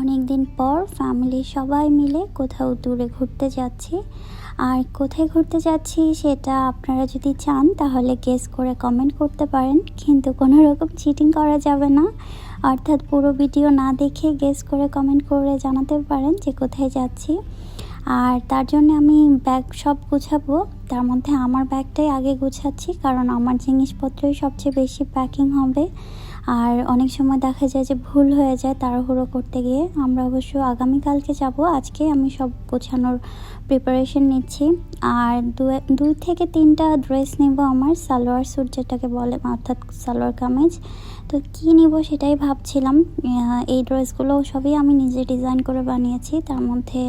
অনেক দিন পর ফ্যামিলি সবাই মিলে কোথাও দূরে ঘুরতে যাচ্ছি। আর কোথায় ঘুরতে যাচ্ছি সেটা আপনারা যদি চান, তাহলে গেস করে কমেন্ট করতে পারেন। কিন্তু কোনো রকম চিটিং করা যাবে না। অর্থাৎ পুরো ভিডিও না দেখে গেস করে কমেন্ট করে জানাতে পারেন যে কোথায় যাচ্ছি। আর তার জন্য আমি ব্যাগ সব গুছাবো। তার মধ্যে আমার ব্যাগটাই আগে গুছাচ্ছি, কারণ আমার জিনিসপত্রই সবচেয়ে বেশি প্যাকিং হবে। আর অনেক সময় দেখা যায় যে ভুল হয়ে যায় তাড়াহুড়ো করতে গিয়ে। আমরা অবশ্য আগামীকালকে যাব। আজকে আমি সব গোছানোর প্রিপারেশন নিচ্ছি। আর দুই থেকে তিনটা ড্রেস নেব আমার, সালোয়ার স্যুট যেটাকে বলে, অর্থাৎ সালোয়ার কামিজ। তো কী নিব সেটাই ভাবছিলাম। এই ড্রেসগুলো সবই আমি নিজে ডিজাইন করে বানিয়েছি। তার মধ্যে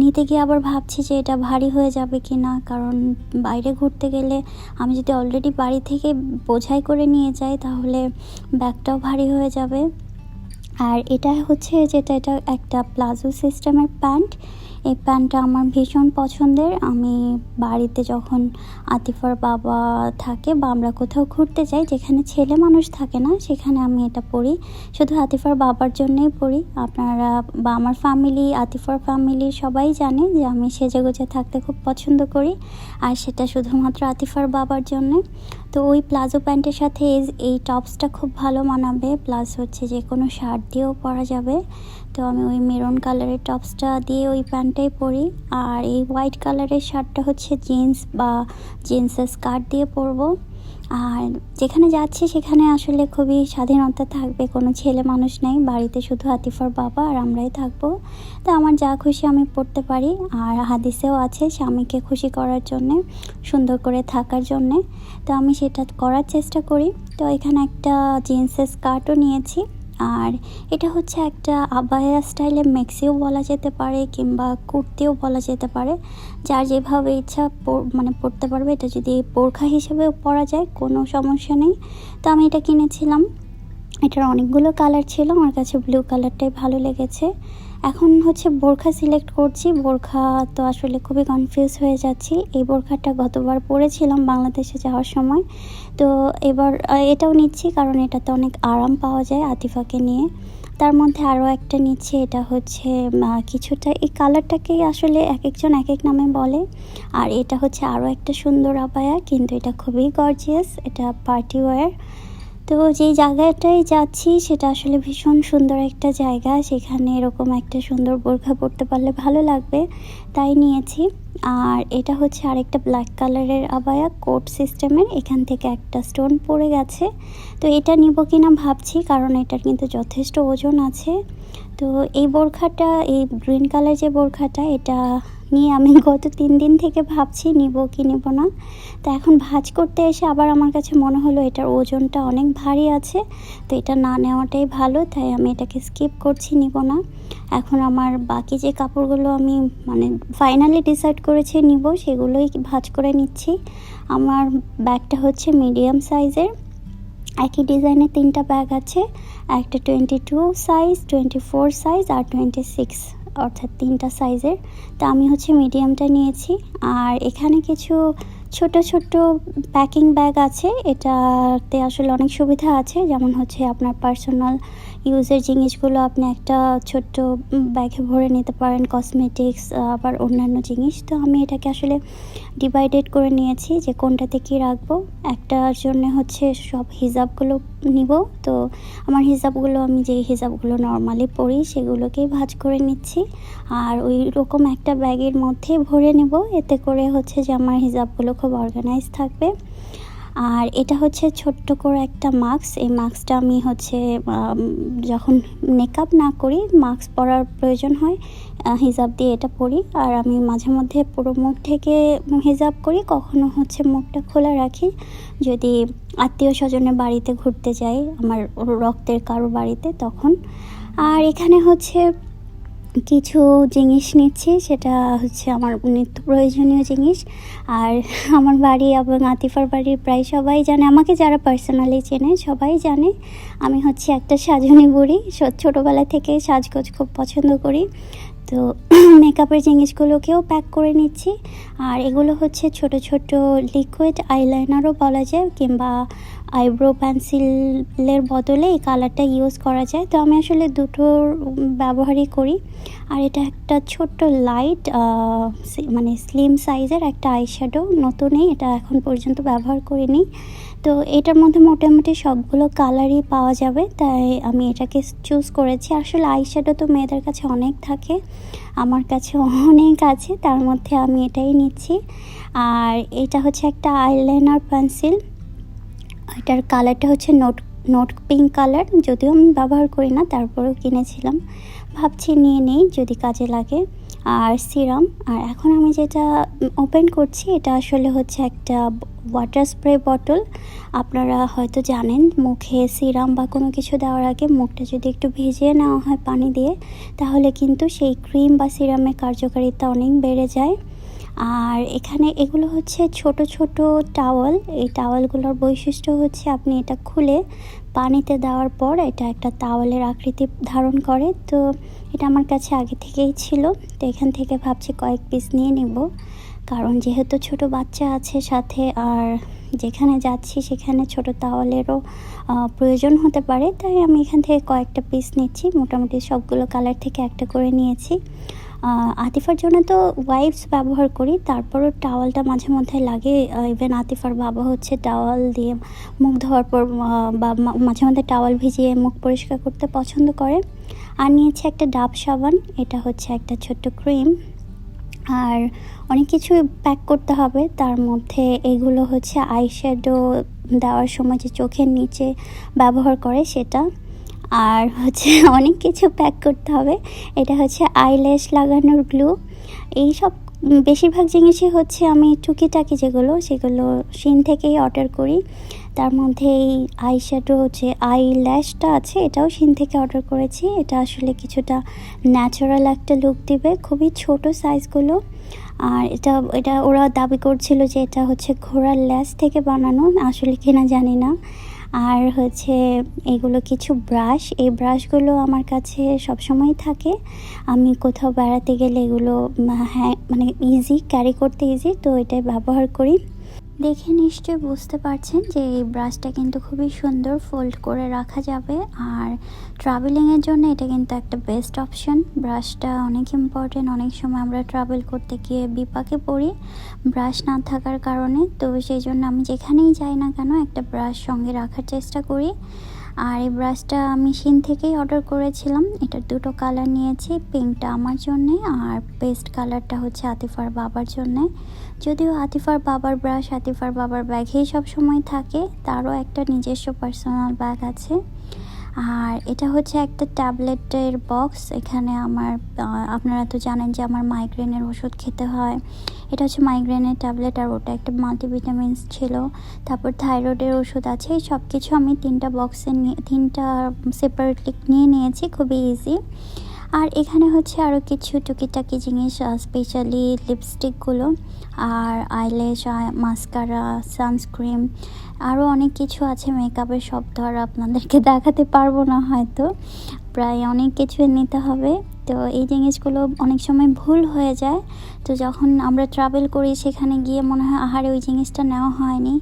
নিতে গিয়ে আবার ভাবছি যে এটা ভারী হয়ে যাবে কি না কারণ বাইরে ঘুরতে গেলে আমি যদি অলরেডি বাড়ি থেকে বোঝাই করে নিয়ে যাই, তাহলে ব্যাগটাও ভারী হয়ে যাবে। আর এটা হচ্ছে যেটা, এটা একটা প্লাজো সিস্টেমের প্যান্ট। এই প্যান্টটা আমার ভীষণ পছন্দের। আমি বাড়িতে যখন আতিফার বাবা থাকে বা আমরা কোথাও ঘুরতে যাই, যেখানে ছেলে মানুষ থাকে না, সেখানে আমি এটা পরি। শুধু আতিফার বাবার জন্যই পরি। আপনারা বা আমার ফ্যামিলি আতিফার ফ্যামিলি সবাই জানে যে আমি সেজে গুজে থাকতে খুব পছন্দ করি। আর সেটা শুধুমাত্র আতিফার বাবার জন্যে তো ওই প্লাজো প্যান্টের সাথে এই টপসটা খুব ভালো মানাবে, প্লাস হচ্ছে যে কোনো শার্ট দিয়েও পরা যাবে। তো আমি ওই মেরুন কালারের টপসটা দিয়ে ওই প্যান্টটাই পরি। আর এই হোয়াইট কালারের শার্টটা হচ্ছে জিন্স বা জিন্সের স্কার্ট দিয়ে পরবো। আর যেখানে যাচ্ছে সেখানে আসলে খুবই স্বাধীনতা থাকবে। কোনো ছেলে মানুষ নেই, বাড়িতে শুধু আতিফার বাবা আর আমরাই থাকব। তো আমার যা খুশি আমি পড়তে পারি। আর হাদিসেও আছে স্বামীকে খুশি করার জন্যে, সুন্দর করে থাকার জন্যে। তো আমি সেটা করার চেষ্টা করি। তো এখানে একটা জিন্সের স্কার্টও নিয়েছি। আর এটা হচ্ছে একটা আবায়া স্টাইলে মেক্সিও বলা যেতে পারে কিংবা কুর্তিও বলা যেতে পারে। যার যেভাবে ইচ্ছা মানে পরতে পারবে, এটা যদি বোরখা হিসেবেও পরা যায়, কোনো সমস্যা নেই। তো আমি এটা কিনেছিলাম। এটার অনেকগুলো কালার ছিল, আমার কাছে ব্লু কালারটাই ভালো লেগেছে। এখন হচ্ছে বোরখা সিলেক্ট করছি। বোরখা তো আসলে খুবই কনফিউজ হয়ে যাচ্ছি। এই বোরখাটা গতবার পরেছিলাম বাংলাদেশে যাওয়ার সময়। তো এবার এটাও নিচ্ছি কারণ এটাতে অনেক আরাম পাওয়া যায় আতিফাকে নিয়ে। তার মধ্যে আরও একটা নিচ্ছে, এটা হচ্ছে কিছুটা, এই কালারটাকেই আসলে এক একজন এক এক নামে বলে। আর এটা হচ্ছে আরও একটা সুন্দর আপায়া কিন্তু এটা খুবই গর্জিয়াস এটা পার্টি ওয়্যার তো যেই জায়গাটায় যাচ্ছি, সেটা আসলে ভীষণ সুন্দর একটা জায়গা। সেখানে এরকম একটা সুন্দর বোরখা পরতে পারলে ভালো লাগবে, তাই নিয়েছি। আর এটা হচ্ছে আরেকটা ব্ল্যাক কালারের আবায়া কোট সিস্টেমের এখান থেকে একটা স্টোন পড়ে গেছে। তো এটা নিব কি না ভাবছি, কারণ এটার কিন্তু যথেষ্ট ওজন আছে। তো এই বোরখাটা, এই গ্রিন কালার যে বোরখাটা, এটা নিয়ে আমি গত তিন দিন থেকে ভাবছি নিব কি নিব না। তো এখন ভাজ করতে এসে আবার আমার কাছে মনে হলো এটার ওজনটা অনেক ভারী আছে, তো এটা না নেওয়াটাই ভালো, তাই আমি এটাকে স্কিপ করছি, নিব না। এখন আমার বাকি যে কাপড়গুলো আমি মানে ফাইনালি ডিসাইড করেছি নিব, সেগুলোই ভাজ করে নিচ্ছি। আমার ব্যাগটা হচ্ছে মিডিয়াম সাইজের একই ডিজাইনের তিনটা ব্যাগ আছে, একটা twenty two size twenty four size আর টোয়েন্টি সিক্স অর্থাৎ তিনটা সাইজের। তা আমি হচ্ছে মিডিয়ামটা নিয়েছি। আর এখানে কিছু ছোট ছোট প্যাকিং ব্যাগ আছে। এটাতে আসলে অনেক সুবিধা আছে। যেমন হচ্ছে আপনার পার্সোনাল ইউজের জিনিসগুলো আপনি একটা ছোট্ট ব্যাগে ভরে নিতে পারেন কসমেটিক্স আবার অন্যান্য জিনিস। তো আমি এটাকে আসলে ডিভাইডেড করে নিয়েছি যে কোনটাতে কী রাখব। একটার জন্য হচ্ছে সব হিজাবগুলো নিব। তো আমার হিজাবগুলো, আমি যেই হিজাবগুলো নর্মালি পরি, সেগুলোকেই ভাজ করে নিচ্ছি। আর ওই রকম একটা ব্যাগের মধ্যে ভরে নেব। এতে করে হচ্ছে যে আমার হিজাবগুলো খুব অর্গানাইজ থাকবে। আর এটা হচ্ছে ছোট্ট করে একটা মাস্ক। এই মাস্কটা আমি হচ্ছে যখন মেকআপ না করি, মাস্ক পরার প্রয়োজন হয় হিজাব দিয়ে এটা পরি। আর আমি মাঝে মধ্যে পুরো মুখ থেকে হিজাব করি, কখনো হচ্ছে মুখটা খোলা রাখি। যদি আত্মীয় স্বজনের বাড়িতে ঘুরতে যাই, আমার রক্তের কারও বাড়িতে, তখন। আর এখানে হচ্ছে কিছু জিনিস নিচ্ছি, সেটা হচ্ছে আমার নিত্য প্রয়োজনীয় জিনিস। আর আমার বাড়ি এবং আতিফার বাড়ির প্রায় সবাই জানে, আমাকে যারা পার্সোনালি চেনে সবাই জানে, আমি হচ্ছে একটা সাজনী বুড়ি। ছোটোবেলা থেকে সাজগোজ খুব পছন্দ করি। তো মেকআপের জিনিসগুলোকেও প্যাক করে নিচ্ছি। আর এগুলো হচ্ছে ছোট ছোট লিকুইড আইলাইনারও বলা যায়, কিংবা আইব্রো পেন্সিলের বদলে এই কালারটা ইউজ করা যায়। তো আমি আসলে দুটোর ব্যবহারই করি। আর এটা একটা ছোট্ট লাইট মানে স্লিম সাইজের একটা আইশ্যাডো। নতুনই, এটা এখন পর্যন্ত ব্যবহার করিনি। তো এটার মধ্যে মোটামুটি সবগুলো কালারই পাওয়া যাবে, তাই আমি এটাকে চুজ করেছি। আসলে আইশ্যাডো তো মেয়েদের কাছে অনেক থাকে, আমার কাছে অনেক আছে, তার মধ্যে আমি এটাই নিচ্ছি। আর এটা হচ্ছে একটা আইলাইনার পেন্সিল। এটার কালারটা হচ্ছে নোট নোট পিঙ্ক কালার। যদিও আমি ব্যবহার করি না, তারপরেও কিনেছিলাম। ভাবছি নিয়ে নেই, যদি কাজে লাগে। আর সিরাম, আর এখন আমি যেটা ওপেন করছি, এটা আসলে হচ্ছে একটা ওয়াটার স্প্রে বটল। আপনারা হয়তো জানেন, মুখে সিরাম বা কোনো কিছু দেওয়ার আগে মুখটা যদি একটু ভিজিয়ে নেওয়া হয় পানি দিয়ে, তাহলে কিন্তু সেই ক্রিম বা সিরামের কার্যকারিতা অনেক বেড়ে যায়। আর এখানে এগুলো হচ্ছে ছোট ছোট টাওয়াল। এই টাওয়ালগুলোর বৈশিষ্ট্য হচ্ছে আপনি এটা খুলে পানিতে দেওয়ার পর এটা একটা টাওয়ালের আকৃতি ধারণ করে। তো এটা আমার কাছে আগে থেকেই ছিল। তো এখান থেকে ভাবছি কয়েক পিস নিয়ে নেব। কারণ যেহেতু ছোট বাচ্চা আছে সাথে, আর যেখানে যাচ্ছি সেখানে ছোট তাওয়ালেরও প্রয়োজন হতে পারে। তাই আমি এখান থেকে কয়েকটা পিস নিচ্ছি। মোটামুটি সবগুলো কালার থেকে একটা করে নিয়েছি। আতিফার জন্য তো ওয়াইপস ব্যবহার করি, তারপরও টাওয়ালটা মাঝে মধ্যে লাগে ইভেন আতিফার বাবা হচ্ছে টাওয়াল দিয়ে মুখ ধোয়ার পর বা মাঝে মধ্যে টাওয়াল ভিজিয়ে মুখ পরিষ্কার করতে পছন্দ করে। আর নিয়েছে একটা ডাব সাবান, এটা হচ্ছে একটা ছোট্ট ক্রিম আর অনেক কিছু প্যাক করতে হবে, তার মধ্যে এগুলো হচ্ছে আইশ্যাডো দেওয়ার সময় যে চোখের নিচে ব্যবহার করে সেটা। আর হচ্ছে অনেক কিছু প্যাক করতে হবে। এটা হচ্ছে আইল্যাশ লাগানোর গ্লু এইসব বেশিরভাগ জিনিসই হচ্ছে আমি টুকিটাকি যেগুলো, সেগুলো সিন থেকেই অর্ডার করি। তার মধ্যে এই আইশ্যাডো যে আই ল্যাশটা আছে, এটাও সিন থেকে অর্ডার করেছি। এটা আসলে কিছুটা ন্যাচারাল একটা লুক দিবে, খুবই ছোট সাইজগুলো আর এটা এটা ওরা দাবি করছিল যে এটা হচ্ছে ঘোড়ার ল্যাশ থেকে বানানো, আসলে কিনা জানি না। আর হচ্ছে এগুলো কিছু ব্রাশ এই ব্রাশগুলো আমার কাছে সব সবসময় থাকে। আমি কোথাও বেড়াতে গেলে এগুলো হ্যাঁ মানে ইজি ক্যারি করতে ইজি তো এটাই ব্যবহার করি। দেখে নিশ্চয় বুঝতে পারছেন যে এই ব্রাশটা কিন্তু খুবই সুন্দর ফোল্ড করে রাখা যাবে। আর ট্রাভেলিংয়ের জন্য এটা কিন্তু একটা বেস্ট অপশন ব্রাশটা অনেক ইম্পর্টেন্ট অনেক সময় আমরা ট্রাভেল করতে গিয়ে বিপাকে পড়ি ব্রাশ না থাকার কারণে। তো সেই জন্য আমি যেখানেই যাই না কেন একটা ব্রাশ সঙ্গে রাখার চেষ্টা করি। আর এই ব্রাশটা আমি সিন থেকেই অর্ডার করেছিলাম। এটার দুটো কালার নিয়েছি পিঙ্কটা আমার জন্যে আর পেস্ট কালারটা হচ্ছে আতিফার বাবার জন্যে। যদিও আতিফার বাবার ব্রাশ আতিফার বাবার ব্যাগেই সব সময় থাকে, তারও একটা নিজস্ব পার্সোনাল ব্যাগ আছে। আর এটা হচ্ছে একটা ট্যাবলেটের বক্স। এখানে আমার আপনারা তো জানেন যে আমার মাইগ্রেনের ওষুধ খেতে হয়। এটা হচ্ছে মাইগ্রেনের ট্যাবলেট আর ওটা একটা মাল্টিভিটামিনস ছিল। তারপর থাইরয়েডের ওষুধ আছে। এই সব কিছু আমি তিনটা বক্সে নিয়ে, তিনটা সেপারেটলি নিয়ে নিয়েছি। খুবই ইজি আর এখানে হচ্ছে আরও কিছু টুকিটাকি জিনিস স্পেশালি লিপস্টিকগুলো আর আইলেশ মাস্কারা সানস্ক্রিম আরও অনেক কিছু আছে মেকআপের সব ধর আপনাদেরকে দেখাতে পারব না হয়তো। প্রায় অনেক কিছু নিতে হবে। তো এই জিনিসগুলো অনেক সময় ভুল হয়ে যায়। তো যখন আমরা ট্রাভেল করি সেখানে গিয়ে মনে হয়, আহারে, ওই জিনিসটা নেওয়া হয়নি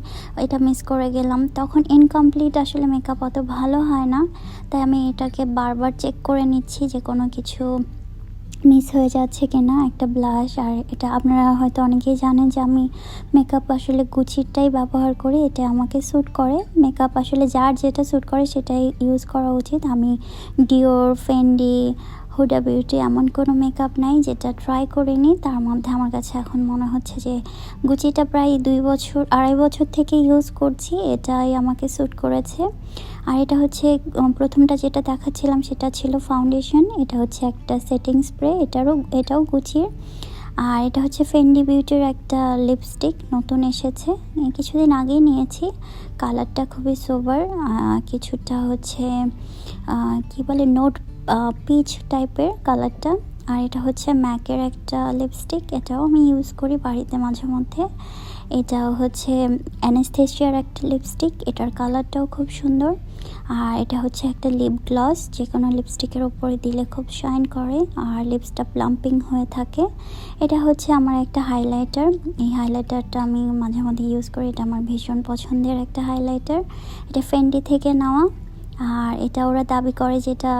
এটা মিস করে গেলাম। তখন ইনকমপ্লিট আসলে মেকআপ অত ভালো হয় না। তাই আমি এটাকে বারবার চেক করে নিচ্ছি যে কোনো কিছু মিস হয়ে যাচ্ছে কিনা। একটা ব্লাশ আর এটা আপনারা হয়তো অনেকেই জানেন যে আমি মেকআপ আসলে গুচিরটাই ব্যবহার করি, এটা আমাকে স্যুট করে। মেকআপ আসলে যার যেটা স্যুট করে সেটাই ইউজ করা উচিত। আমি ডিওর ফেন্ডি হুডা বিউটি এমন কোনো মেকআপ নাই যেটা ট্রাই করিনি। তার মধ্যে আমার কাছে এখন মনে হচ্ছে যে গুচিটা প্রায় দুই বছর, আড়াই বছর থেকে ইউজ করছি। এটাই আমাকে স্যুট করেছে। আর এটা হচ্ছে প্রথমটা যেটা দেখাচ্ছিলাম সেটা ছিল ফাউন্ডেশন এটা হচ্ছে একটা সেটিং স্প্রে এটারও, এটাও গুছিয়ে আর এটা হচ্ছে ফেন্ডি বিউটির একটা লিপস্টিক নতুন এসেছে। কিছুদিন আগেই নিয়েছি। কালারটা খুবই সোবার কিছুটা হচ্ছে কি বলে নোট পিচ টাইপের কালারটা আর এটা হচ্ছে ম্যাকের একটা লিপস্টিক এটাও আমি ইউজ করি বাড়িতে মাঝে মধ্যে। এটাও হচ্ছে অ্যানেস্থেশিয়ার একটা লিপস্টিক এটার কালারটাও খুব সুন্দর। আর এটা হচ্ছে একটা লিপ গ্লস যে কোনো লিপস্টিকের ওপরে দিলে খুব শাইন করে। আর লিপসটা প্লাম্পিং হয়ে থাকে। এটা হচ্ছে আমার একটা হাইলাইটার এই হাইলাইটারটা আমি মাঝে মধ্যে ইউজ করি। এটা আমার ভীষণ পছন্দের একটা হাইলাইটার এটা ফেন্ডি থেকে নেওয়া। আর এটা ওরা দাবি করে যেটা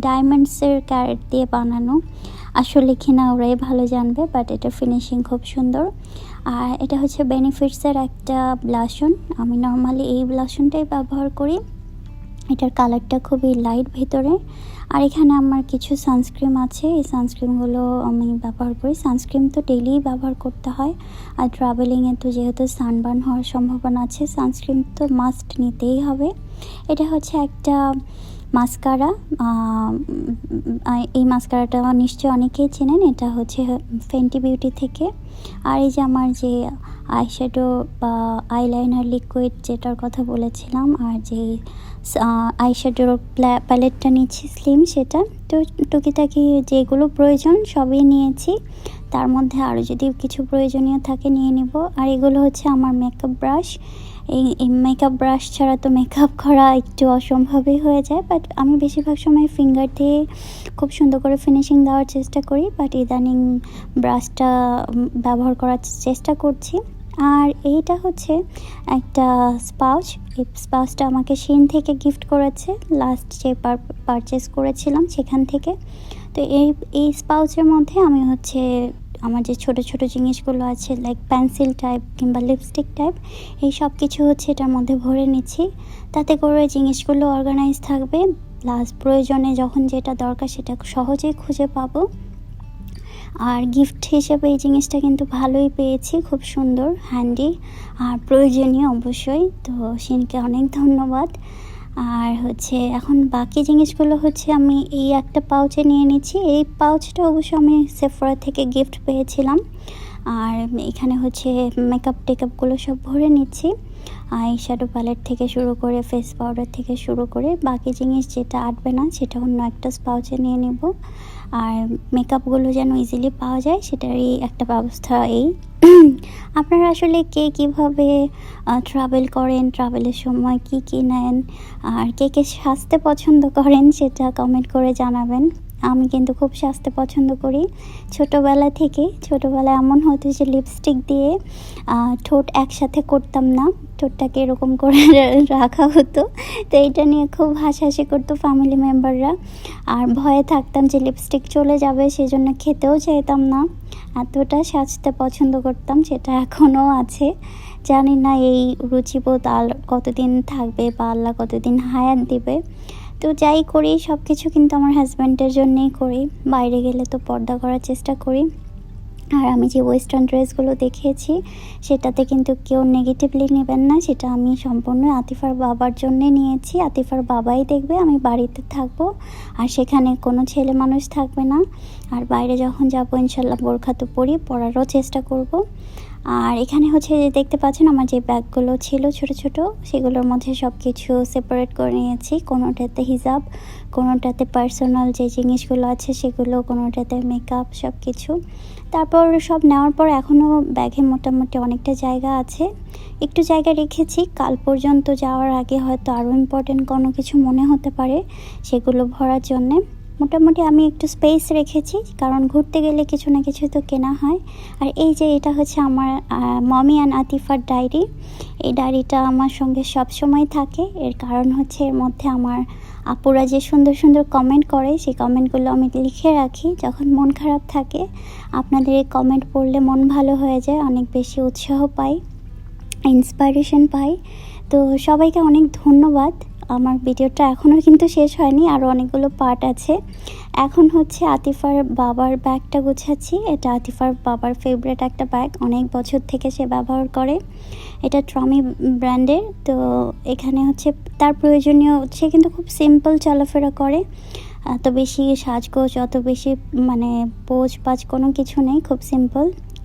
ডায়মন্ডসের ক্যারেট দিয়ে বানানো। আসলে কিনা ওরাই ভালো জানবে বাট এটা ফিনিশিং খুব সুন্দর। আর এটা হচ্ছে বেনিফিটসের একটা ব্লাসন। আমি নর্মালি এই ব্লাসনটাই ব্যবহার করি। এটার কালারটা খুবই লাইট ভেতরে। আর এখানে আমার কিছু সানস্ক্রিম আছে। এই সানস্ক্রিমগুলো আমি ব্যবহার করি। সানস্ক্রিম তো ডেলি ব্যবহার করতে হয়। আর ট্রাভেলিংয়ে তো যেহেতু সানবার্ন হওয়ার সম্ভাবনা আছে সানস্ক্রিম তো মাস্ট নিতেই হবে। এটা হচ্ছে একটা মাস্কারা এই মাস্কারাটা নিশ্চয়ই অনেকেই চেনেন। এটা হচ্ছে ফেন্টি বিউটি থেকে। আর এই যে আমার যে আইশ্যাডো বা আইলাইনার লিকুইড যেটার কথা বলেছিলাম, আর যে আইশ্যাডোর প্যালেটটা নিচ্ছি স্লিম সেটা। তো টুকিটাকি যেগুলো প্রয়োজন সবই নিয়েছি। তার মধ্যে আরও যদি কিছু প্রয়োজনীয় থাকে নিয়ে নিব। আর এগুলো হচ্ছে আমার মেকআপ ব্রাশ এই মেকআপ ব্রাশ ছাড়া তো মেকআপ করা একটু অসম্ভবই হয়ে যায়। বাট আমি বেশিরভাগ সময় ফিঙ্গার দিয়ে খুব সুন্দর করে ফিনিশিং দেওয়ার চেষ্টা করি। বাট ইদানিং ব্রাশটা ব্যবহার করার চেষ্টা করছি। আর এইটা হচ্ছে একটা স্পাউচ। এই স্পাউচটা আমাকে সিন থেকে গিফট করেছে। লাস্ট যে পারচেস করেছিলাম সেখান থেকে। তো এই এই স্পাউচের মধ্যে আমি হচ্ছে আমার যে ছোট ছোট জিনিসগুলো আছে লাইক পেন্সিল টাইপ কিংবা লিপস্টিক টাইপ এই সব কিছু হচ্ছে এটার মধ্যে ভরে নিচ্ছি। তাতে করে জিনিসগুলো অর্গানাইজ থাকবে। প্লাস প্রয়োজনে যখন যেটা দরকার সেটা সহজেই খুঁজে পাবো। আর গিফট হিসেবে এই জিনিসটা কিন্তু ভালোই পেয়েছি, খুব সুন্দর হ্যান্ডি আর প্রয়োজনীয় অবশ্যই। তো সিনকে অনেক ধন্যবাদ। আর হচ্ছে এখন বাকি জিনিসগুলো হচ্ছে আমি এই একটা পাউচে নিয়ে নিচ্ছি। এই পাউচটা অবশ্য আমি সেফরা থেকে গিফট পেয়েছিলাম। আর এখানে হচ্ছে মেকআপ টেকআপগুলো সব ভরে নিচ্ছি। আই শ্যাডো প্যালেট থেকে শুরু করে ফেস পাউডার থেকে শুরু করে, বাকি জিনিস যেটা আটবে না, সেটা অন্য একটা পাউচে নিয়ে নেব। আর মেকআপগুলো যেন ইজিলি পাওয়া যায়, সেটারই একটা ব্যবস্থা এই। আপনারা আসলে কে কীভাবে ট্রাভেল করেন ট্রাভেলের সময় কি কি নেন, আর কে কে সাজতে পছন্দ করেন, সেটা কমেন্ট করে জানাবেন। আমি কিন্তু খুব সাজতে পছন্দ করি। ছোটোবেলা থেকে, ছোটোবেলায় এমন হতো যে লিপস্টিক দিয়ে ঠোঁট একসাথে করতাম না। ঠোঁটটাকে এরকম করে রাখা হতো। তো এইটা নিয়ে খুব হাসাহাসি করতো ফ্যামিলি মেম্বাররা আর ভয়ে থাকতাম যে লিপস্টিক চলে যাবে, সেজন্য খেতেও চাইতাম না। এতটা সাজতে পছন্দ করতাম, সেটা এখনও আছে। জানি না এই রুচিবোধ আল কতদিন থাকবে বা আল্লাহ কতদিন হায়াত দিবে। তো যাই করি সব কিছু কিন্তু আমার হাজব্যান্ডের জন্যেই করি। বাইরে গেলে তো পর্দা করার চেষ্টা করি। আর আমি যে ওয়েস্টার্ন ড্রেসগুলো দেখিয়েছি, সেটাতে কিন্তু কেউ নেগেটিভলি নেবেন না, সেটা আমি সম্পূর্ণ আতিফার বাবার জন্যে নিয়েছি। আতিফার বাবাই দেখবে আমি বাড়িতে থাকব, আর সেখানে কোনো ছেলে মানুষ থাকবে না। আর বাইরে যখন যাব, ইনশাল্লাহ বোরখা তো পরি পড়ারও চেষ্টা করব। আর এখানে হচ্ছে যে দেখতে পাচ্ছেন আমার যে ব্যাগগুলো ছিল ছোট ছোট, সেগুলোর মধ্যে সব কিছু সেপারেট করে নিয়েছি। কোনোটাতে হিজাব, কোনোটাতে পার্সোনাল যে জিনিসগুলো আছে সেগুলো, কোনোটাতে মেকআপ সব কিছু তারপর সব নেওয়ার পর এখনও ব্যাগে মোটামুটি অনেকটা জায়গা আছে। একটু জায়গা রেখেছি, কাল পর্যন্ত যাওয়ার আগে হয়তো আরও ইম্পর্টেন্ট কোনো কিছু মনে হতে পারে সেগুলো ভরার জন্যে। মোটামুটি আমি একটু স্পেস রেখেছি, কারণ ঘুরতে গেলে কিছু না কিছু তো কেনা হয়। আর এই যে এটা হচ্ছে আমার মমি অ্যান্ড আতিফার ডায়েরি এই ডায়েরিটা আমার সঙ্গে সব সময় থাকে। এর কারণ হচ্ছে এর মধ্যে আমার আপুরা যে সুন্দর সুন্দর কমেন্ট করে, সেই কমেন্টগুলো আমি লিখে রাখি। যখন মন খারাপ থাকে, আপনাদের এই কমেন্ট পড়লে মন ভালো হয়ে যায়, অনেক বেশি উৎসাহ পাই ইন্সপাইরেশন পাই। তো সবাইকে অনেক ধন্যবাদ। আমার ভিডিওটা এখনও কিন্তু শেষ হয়নি আরও অনেকগুলো পার্ট আছে। এখন হচ্ছে আতিফার বাবার ব্যাগটা গুছাচ্ছি। এটা আতিফার বাবার ফেভারেট একটা ব্যাগ অনেক বছর থেকে সে ব্যবহার করে। এটা ট্রমি ব্র্যান্ডের তো এখানে হচ্ছে তার প্রয়োজনীয়, সে কিন্তু খুব সিম্পল চলাফেরা করে। এত বেশি সাজগোজ, অত বেশি মানে পোজ পাজ কোনো কিছু নেই, খুব সিম্পল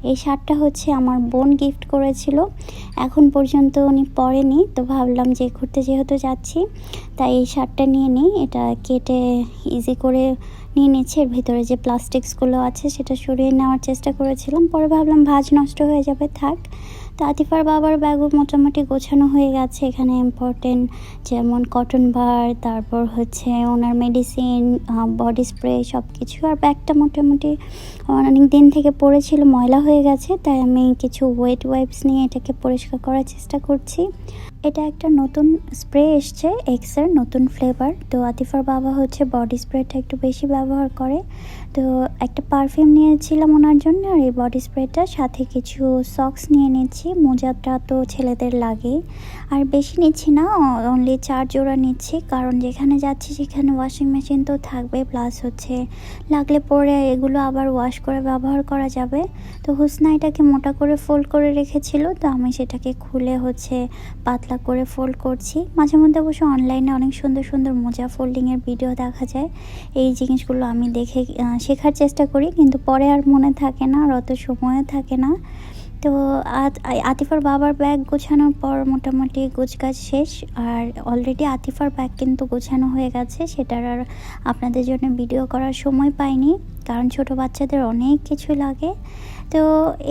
এই শার্টটা হচ্ছে আমার বোন গিফট করেছিল। এখন পর্যন্ত উনি পরেনি, তো ভাবলাম যে ঘুরতে যেহেতু যাচ্ছি, তাই এই শার্টটা নিয়ে নিই। এটা কেটে ইজি করে নিয়ে নিচ্ছি। এর ভিতরে যে প্লাস্টিকসগুলো আছে, সেটা সরিয়ে নেওয়ার চেষ্টা করেছিলাম। পরে ভাবলাম ভাজ নষ্ট হয়ে যাবে, থাক। তো আতিফার বাবার ব্যাগও মোটামুটি গোছানো হয়ে গেছে। এখানে ইম্পর্টেন্ট যেমন কটন বার তারপর হচ্ছে ওনার মেডিসিন বডি স্প্রে সব কিছু আর ব্যাগটা মোটামুটি অনেক দিন থেকে পড়েছিল, ময়লা হয়ে গেছে, তাই আমি কিছু ওয়েট ওয়াইপস নিয়ে এটাকে পরিষ্কার করার চেষ্টা করছি। এটা একটা নতুন স্প্রে এসছে এক্সের নতুন ফ্লেভার তো আতিফার বাবা হচ্ছে বডি স্প্রেটা একটু বেশি ব্যবহার করে। তো একটা পারফিউম নিয়েছিলাম ওনার জন্য আর এই বডি স্প্রেটা সাথে কিছু সক্স নিয়ে নিচ্ছি। মোজাটা তো ছেলেদের লাগে আর বেশি নিচ্ছি না অনলি চার জোড়া নিচ্ছি। কারণ যেখানে যাচ্ছি সেখানে ওয়াশিং মেশিন তো থাকবে প্লাস হচ্ছে লাগলে পরে এগুলো আবার ওয়াশ করে ব্যবহার করা যাবে। তো হুসনা এটাকে মোটা করে ফোল্ড করে রেখেছিল, তো আমি সেটাকে খুলে হচ্ছে পাতলা করে ফোল্ড করছি। মাঝে মধ্যে অবশ্য অনলাইনে অনেক সুন্দর সুন্দর মোজা ফোল্ডিংয়ের ভিডিও দেখা যায়। এই জিনিসগুলো আমি দেখে শেখার চেষ্টা করি, কিন্তু পরে আর মনে থাকে না আর অত সময়ও থাকে না। তো আত- আতিফার বাবার ব্যাগ গোছানোর পর মোটামুটি গোছগাছ শেষ, আর অলরেডি আতিফার ব্যাগ কিন্তু গোছানো হয়ে গেছে, সেটার আর আপনাদের জন্য ভিডিও করার সময় পাইনি, কারণ ছোট বাচ্চাদের অনেক কিছু লাগে। তো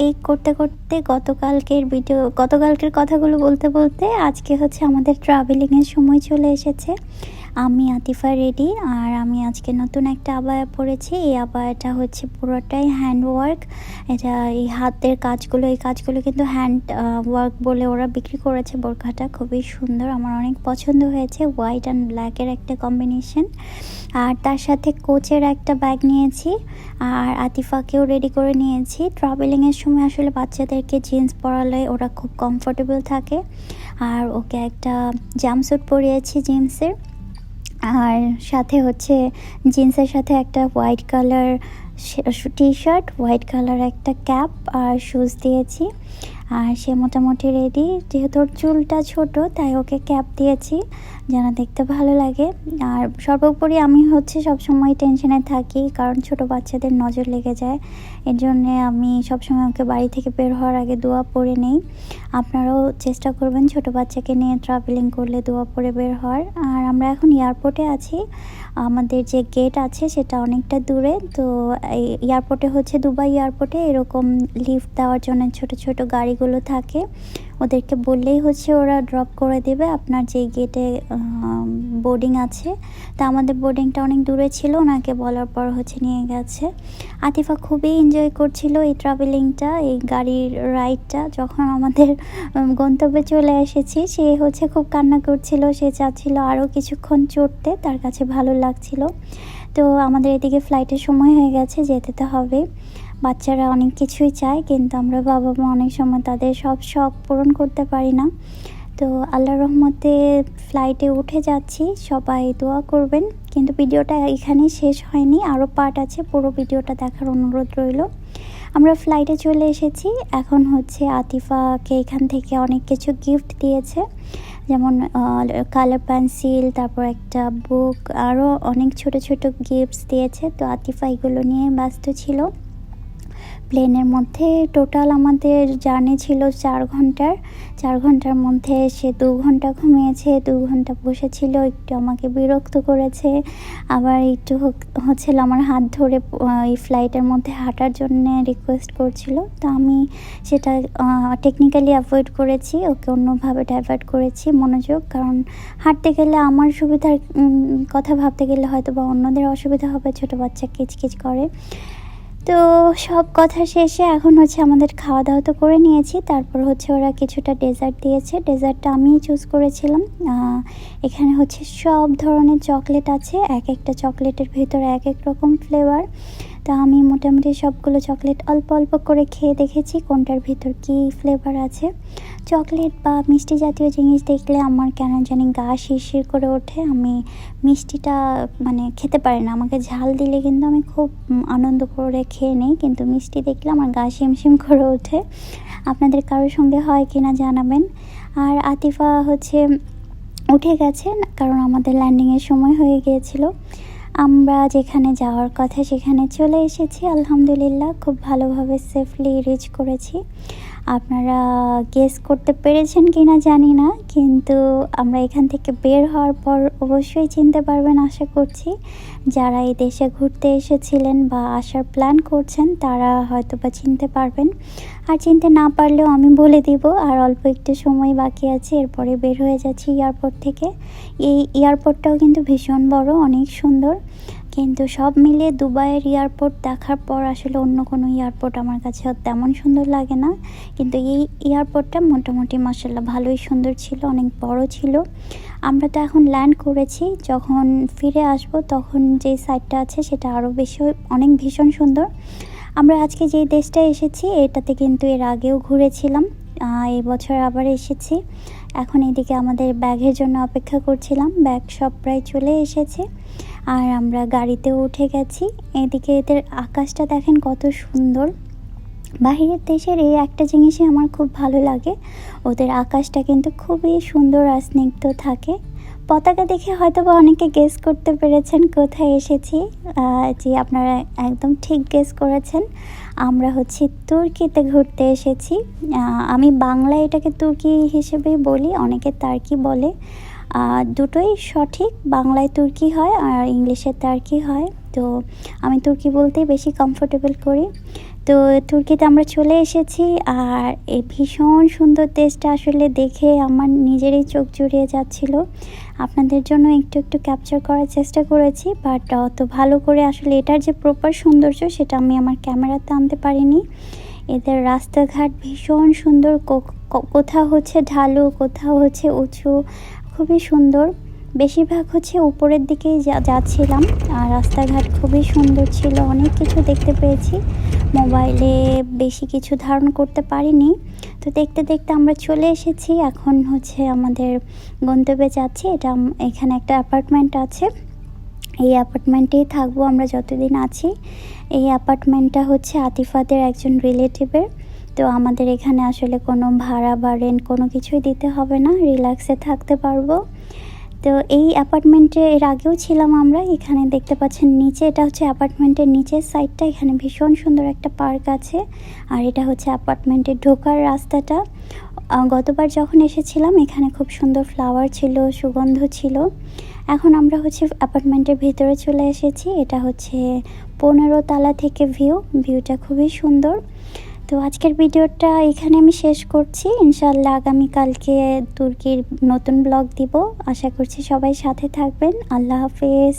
এই করতে করতে গতকালকের ভিডিও গতকালকের কথাগুলো বলতে বলতে আজকে হচ্ছে আমাদের ট্রাভেলিংয়ের সময় চলে এসেছে। আমি আতিফা রেডি আর আমি আজকে নতুন একটা আবায়া পরেছি এই আবায়াটা হচ্ছে পুরোটাই হ্যান্ড ওয়ার্ক এটা এই হাতের কাজগুলো, এই কাজগুলো কিন্তু হ্যান্ড ওয়ার্ক বলে ওরা বিক্রি করেছে। বোরখাটা খুবই সুন্দর, আমার অনেক পছন্দ হয়েছে। হোয়াইট অ্যান্ড ব্ল্যাকের একটা কম্বিনেশন আর তার সাথে কোচের একটা ব্যাগ নিয়েছি। আর আতিফাকেও রেডি করে নিয়েছি। ট্রাভেলিংয়ের সময় আসলে বাচ্চাদেরকে জিন্স পরালে ওরা খুব কমফোর্টেবল থাকে। আর ওকে একটা জাম্পস্যুট পরিয়েছি জিন্সের আর সাথে হচ্ছে জিন্সের সাথে একটা white colour T shirt white colour একটা ক্যাপ আর শুজ দিয়েছি। আর সে মোটামুটি রেডি যেহেতু ওর চুলটা ছোট, তাই ওকে ক্যাপ দিয়েছি যেন দেখতে ভালো লাগে। আর সর্বোপরি আমি হচ্ছে সব সময় টেনশনে থাকি, কারণ ছোট বাচ্চাদের নজর লেগে যায়। এর জন্যে আমি সবসময় ওকে বাড়ি থেকে বের হওয়ার আগে দোয়া পরে নেই। আপনারাও চেষ্টা করবেন ছোট বাচ্চাকে নিয়ে ট্রাভেলিং করলে দোয়া পরে বের হওয়ার। আর আমরা এখন এয়ারপোর্টে আছি। আমাদের যে গেট আছে সেটা অনেকটা দূরে। তো এয়ারপোর্টে হচ্ছে দুবাই এয়ারপোর্টে এরকম লিফট দেওয়ার জন্য ছোট ছোট গাড়িগুলো থাকে। ওদেরকে বললেই হচ্ছে ওরা ড্রপ করে দেবে। আপনার যে গেটে বোর্ডিং আছে, তা আমাদের বোর্ডিংটা অনেক দূরে ছিল, ওনাকে বলার পর হচ্ছে নিয়ে গেছে। আতিফা খুবই এনজয় করছিল এই ট্রাভেলিংটা এই গাড়ির রাইডটা যখন আমাদের গন্তব্যে চলে এসেছি, সে হচ্ছে খুব কান্না করছিল, সে চাচ্ছিল আরও কিছুক্ষণ চড়তে, তার কাছে ভালো লাগছিল। তো আমাদের এদিকে ফ্লাইটের সময় হয়ে গেছে, যেতে তো হবে। বাচ্চারা অনেক কিছুই চায়, কিন্তু আমরা বাবা মা অনেক সময় তাদের সব শখ পূরণ করতে পারি না। তো আল্লাহ রহমতে ফ্লাইটে উঠে যাচ্ছি, সবাই দোয়া করবেন। কিন্তু ভিডিওটা এখানেই শেষ হয়নি, আরও পার্ট আছে, পুরো ভিডিওটা দেখার অনুরোধ রইল। আমরা ফ্লাইটে চলে এসেছি, এখন হচ্ছে আতিফাকে এখান থেকে অনেক কিছু গিফট দিয়েছে। যেমন কালার পেন্সিল তারপর একটা বুক আরও অনেক ছোট ছোট গিফটস দিয়েছে। তো আতিফা এগুলো নিয়ে ব্যস্ত ছিল। প্লেনের মধ্যে টোটাল আমাদের জার্নি ছিল চার ঘণ্টার। চার ঘণ্টার মধ্যে সে দু ঘণ্টা ঘুমিয়েছে, দু ঘণ্টা বসেছিল, একটু আমাকে বিরক্ত করেছে। আবার একটু হচ্ছিল আমার হাত ধরে এই ফ্লাইটের মধ্যে হাঁটার জন্য রিকোয়েস্ট করছিল। তো আমি সেটা টেকনিক্যালি অ্যাভয়েড করেছি, ওকে অন্যভাবে ডাইভার্ট করেছি মনোযোগ। কারণ হাঁটতে গেলে আমার সুবিধার কথা ভাবতে গেলে হয়তো বা অন্যদের অসুবিধা হবে, ছোটো বাচ্চা কিচকিচ করে। তো সব কথা শেষে এখন হচ্ছে আমাদের খাওয়া দাওয়া তো করে নিয়েছি। তারপর হচ্ছে ওরা কিছুটা ডেজার্ট দিয়েছে। ডেজার্টটা আমিই চুজ করেছিলাম। এখানে হচ্ছে সব ধরনের চকলেট আছে। এক একটা চকলেটের ভিতরে এক এক রকম ফ্লেভার তা আমি মোটামুটি সবগুলো চকলেট অল্প অল্প করে খেয়ে দেখেছি, কোনটার ভিতর কী ফ্লেভার আছে। চকলেট বা মিষ্টি জাতীয় জিনিস দেখলে আমার কেন জানি গা শিরশির করে ওঠে, আমি মিষ্টিটা মানে খেতে পারি না। আমাকে ঝাল দিলে কিন্তু আমি খুব আনন্দ করে খেয়ে নিই, কিন্তু মিষ্টি দেখলে আমার গা শিমশিম করে ওঠে। আপনাদের কারোর সঙ্গে হয় কি না জানাবেন। আর আতিফা হচ্ছে উঠে গেছেন কারণ আমাদের ল্যান্ডিংয়ের সময় হয়ে গিয়েছিল। আমরা যেখানে যাওয়ার কথা সেখানে চলে এসেছি। আলহামদুলিল্লাহ খুব ভালোভাবে সেফলি রিচ করেছি। আপনারা গেস করতে পেরেছেন কি না জানি না, কিন্তু আমরা এখান থেকে বের হওয়ার পর অবশ্যই চিনতে পারবেন আশা করছি। যারা এই দেশে ঘুরতে এসেছিলেন বা আসার প্ল্যান করছেন, তারা হয়তো বা চিনতে পারবেন। আর চিনতে না পারলেও আমি বলে দিব, আর অল্প একটু সময় বাকি আছে, এরপরে বের হয়ে যাচ্ছি এয়ারপোর্ট থেকে। এই এয়ারপোর্টটাও কিন্তু ভীষণ বড়, অনেক সুন্দর। কিন্তু সব মিলিয়ে দুবাইয়ের এয়ারপোর্ট দেখার পর আসলে অন্য কোনো এয়ারপোর্ট আমার কাছে তেমন সুন্দর লাগে না। কিন্তু এই এয়ারপোর্টটা মোটামুটি মাসাল্লাহ ভালোই সুন্দর ছিল, অনেক বড় ছিল। আমরা তো এখন ল্যান্ড করেছি, যখন ফিরে আসব তখন যে সাইডটা আছে সেটা আরও বেশি, অনেক ভীষণ সুন্দর। আমরা আজকে যে দেশটা এসেছি, এটাতে কিন্তু এর আগেও ঘুরেছিলাম এই বছর আবার এসেছি। এখন এদিকে আমাদের ব্যাগের জন্য অপেক্ষা করছিলাম, ব্যাগ সব প্রায় চলে এসেছে। আর আমরা গাড়িতেও উঠে গেছি। এদিকে এদের আকাশটা দেখেন কত সুন্দর। বাহিরের দেশের এই একটা জিনিসই আমার খুব ভালো লাগে। ওদের আকাশটা কিন্তু খুবই সুন্দর আর স্নিগ্ধ থাকে। পতাকা দেখে হয়তো বা অনেকে গেস করতে পেরেছেন কোথায় এসেছি। যে আপনারা একদম ঠিক গেস করেছেন। আমরা হচ্ছে তুর্কিতে ঘুরতে এসেছি। আমি বাংলায় এটাকে তুর্কি হিসেবেই বলি, অনেকে তার্কি বলে। দুটোই সঠিক, বাংলায় তুর্কি হয় আর ইংলিশে তার্কি হয়। তো আমি তুর্কি বলতেই বেশি কমফোর্টেবল করি। তো তুর্কিতে আমরা চলে এসেছি আর এই ভীষণ সুন্দর দেশটা আসলে দেখে আমার নিজেরই চোখ জুড়িয়ে যাচ্ছিল। আপনাদের জন্য একটু একটু ক্যাপচার করার চেষ্টা করেছি বাট অত ভালো করে আসলে এটার যে প্রপার সৌন্দর্য সেটা আমি আমার ক্যামেরাতে আনতে পারিনি। এদের রাস্তাঘাট ভীষণ সুন্দর কোথাও হচ্ছে ঢালু, কোথাও হচ্ছে উঁচু খুবই সুন্দর। বেশিরভাগ হচ্ছে উপরের দিকেই যাচ্ছিলাম। আর রাস্তাঘাট খুবই সুন্দর ছিল, অনেক কিছু দেখতে পেয়েছি। মোবাইলে বেশি কিছু ধারণ করতে পারিনি। তো দেখতে দেখতে আমরা চলে এসেছি। এখন হচ্ছে আমাদের গন্তব্যে যাচ্ছি। এটা এখানে একটা অ্যাপার্টমেন্ট আছে। এই অ্যাপার্টমেন্টেই থাকব আমরা যতদিন আছি। এই অ্যাপার্টমেন্টটা হচ্ছে আতিফাদের একজন রিলেটিভের। তো আমাদের এখানে আসলে কোনো ভাড়া বা রেন্ট কোনো কিছুই দিতে হবে না রিল্যাক্সে থাকতে পারব। তো এই অ্যাপার্টমেন্টে এর আগেও ছিলাম আমরা, এখানে দেখতে পাচ্ছেন নিচে, এটা হচ্ছে অ্যাপার্টমেন্টের নিচের সাইডটা এখানে ভীষণ সুন্দর একটা পার্ক আছে। আর এটা হচ্ছে অ্যাপার্টমেন্টে ঢোকার রাস্তাটা। গতবার যখন এসেছিলাম, এখানে খুব সুন্দর ফ্লাওয়ার ছিল, সুগন্ধ ছিল। এখন আমরা হচ্ছে অ্যাপার্টমেন্টের ভেতরে চলে এসেছি। এটা হচ্ছে পনেরো তালা থেকে ভিউ ভিউটা খুবই সুন্দর। তো আজকের ভিডিওটা এখানে আমি শেষ করছি। ইনশাল্লাহ আগামীকালকে তুর্কির নতুন ব্লগ দিব। আশা করছি সবাই সাথে থাকবেন। আল্লাহ হাফেজ।